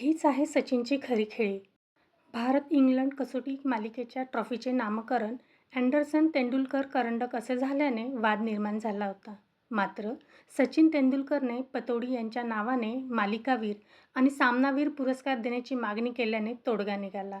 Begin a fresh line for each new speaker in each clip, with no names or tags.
हीच आहे सचिनची खरी खेळी. भारत इंग्लंड कसोटी मालिकेच्या ट्रॉफीचे नामकरण अँडरसन तेंडुलकर करंडक असे झाल्याने वाद निर्माण झाला होता. मात्र सचिन तेंडुलकरने पतोडी यांच्या नावाने मालिकावीर आणि सामनावीर पुरस्कार देण्याची मागणी केल्याने तोडगा निघाला.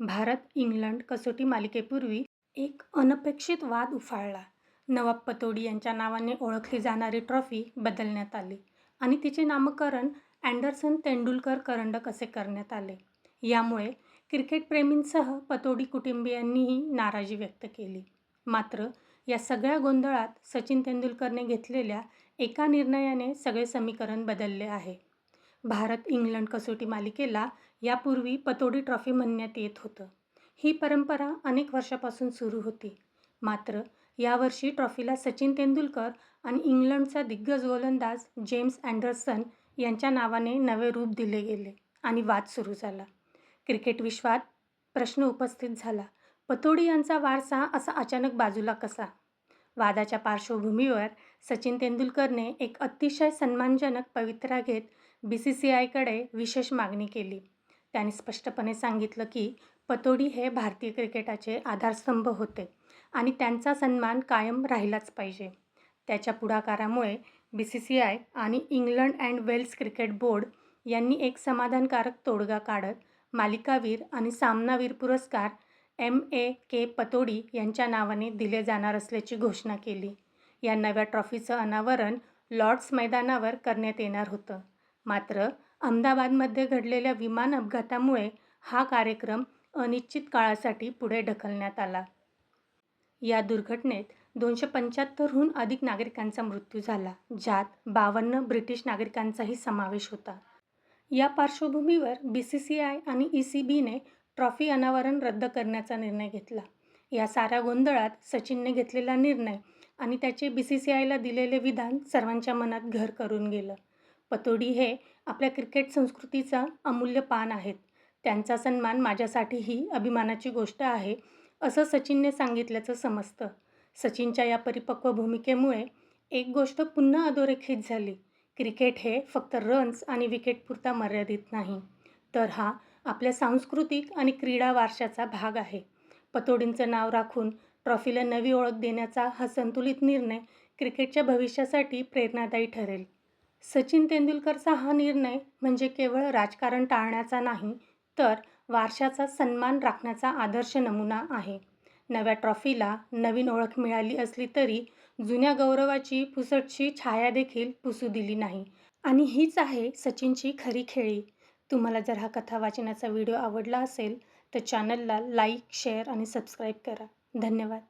भारत इंग्लंड कसोटी मालिकेपूर्वी एक अनपेक्षित वाद उफाळला. नवाब पतोडी यांच्या नावाने ओळखली जाणारी ट्रॉफी बदलण्यात आली आणि तिचे नामकरण अँडरसन तेंडुलकर करंडक असे करण्यात आले. यामुळे क्रिकेटप्रेमींसह पतोडी कुटुंबियांनीही नाराजी व्यक्त केली. मात्र या सगळ्या गोंधळात सचिन तेंडुलकरने घेतलेल्या एका निर्णयाने सगळे समीकरण बदलले आहे. भारत इंग्लंड कसोटी मालिकेला यापूर्वी पतोडी ट्रॉफी म्हणण्यात येत होतं. ही परंपरा अनेक वर्षापासून सुरू होती. मात्र यावर्षी ट्रॉफीला सचिन तेंडुलकर आणि इंग्लंडचा दिग्गज गोलंदाज जेम्स अँडरसन यांच्या नावाने नवे रूप दिले गेले आणि वाद सुरू झाला. क्रिकेट विश्वात प्रश्न उपस्थित झाला. पतोडी यांचा वारसा असा अचानक बाजूला कसा? वादाच्या पार्श्वभूमीवर सचिन तेंडुलकरने एक अतिशय सन्मानजनक पवित्रा घेत बी सी सी आयकडे विशेष मागणी केली. त्याने स्पष्टपणे सांगितलं की पतोडी हे भारतीय क्रिकेटाचे आधारस्तंभ होते आणि त्यांचा सन्मान कायम राहिलाच पाहिजे. त्याच्या पुढाकारामुळे बी सी सी आय आणि England and Wales cricket board यांनी एक समाधानकारक तोडगा काढत मालिकावीर आणि सामनावीर पुरस्कार एम ए के पतोडी यांच्या नावाने दिले जाणार असल्याची घोषणा केली. या नव्या ट्रॉफीचं अनावरण लॉर्ड्स मैदानावर करण्यात येणार होतं. मात्र अहमदाबादमध्ये घडलेल्या विमान अपघातामुळे हा कार्यक्रम अनिश्चित काळासाठी पुढे ढकलण्यात आला. या दुर्घटनेत दोनशे पंच्याहत्तरहून अधिक नागरिकांचा मृत्यू झाला ज्यात बावन्न ब्रिटिश नागरिकांचाही समावेश होता. या पार्श्वभूमीवर बी सी सी आय आणि ई सी बीने ट्रॉफी अनावरण रद्द करण्याचा निर्णय घेतला. या साऱ्या गोंधळात सचिनने घेतलेला निर्णय आणि त्याचे बी सी सी आयला दिलेले विधान सर्वांच्या मनात घर करून गेलं. पतोडी हे आपल्या क्रिकेट संस्कृतीचा अमूल्य पान आहेत. त्यांचा सन्मान माझ्यासाठीही अभिमानाची गोष्ट आहे असं सचिनने सांगितल्याचं समजतं. सचिनच्या या परिपक्व भूमिकेमुळे एक गोष्ट पुन्हा अधोरेखित झाली. क्रिकेट हे फक्त रन्स आणि विकेटपुरता मर्यादित नाही तर हा आपल्या सांस्कृतिक आणि क्रीडा वारशाचा भाग आहे. पतोडींचं नाव राखून ट्रॉफीला नवी ओळख देण्याचा हा संतुलित निर्णय क्रिकेटच्या भविष्यासाठी प्रेरणादायी ठरेल. सचिन तेंडुलकरचा हा निर्णय म्हणजे केवळ राजकारण टाळण्याचा नाही तर वारशाचा सन्मान राखण्याचा आदर्श नमुना आहे. नव्या ट्रॉफीला नवीन ओळख मिळाली असली तरी जुन्या गौरवाची पुसटशी छाया देखील पुसू दिली नाही. आणि हीच आहे सचिनची खरी खेळी. तुम्हाला जर हा कथा वाचनाचा व्हिडिओ आवडला असेल तर चॅनलला लाईक शेअर आणि सबस्क्राईब करा. धन्यवाद.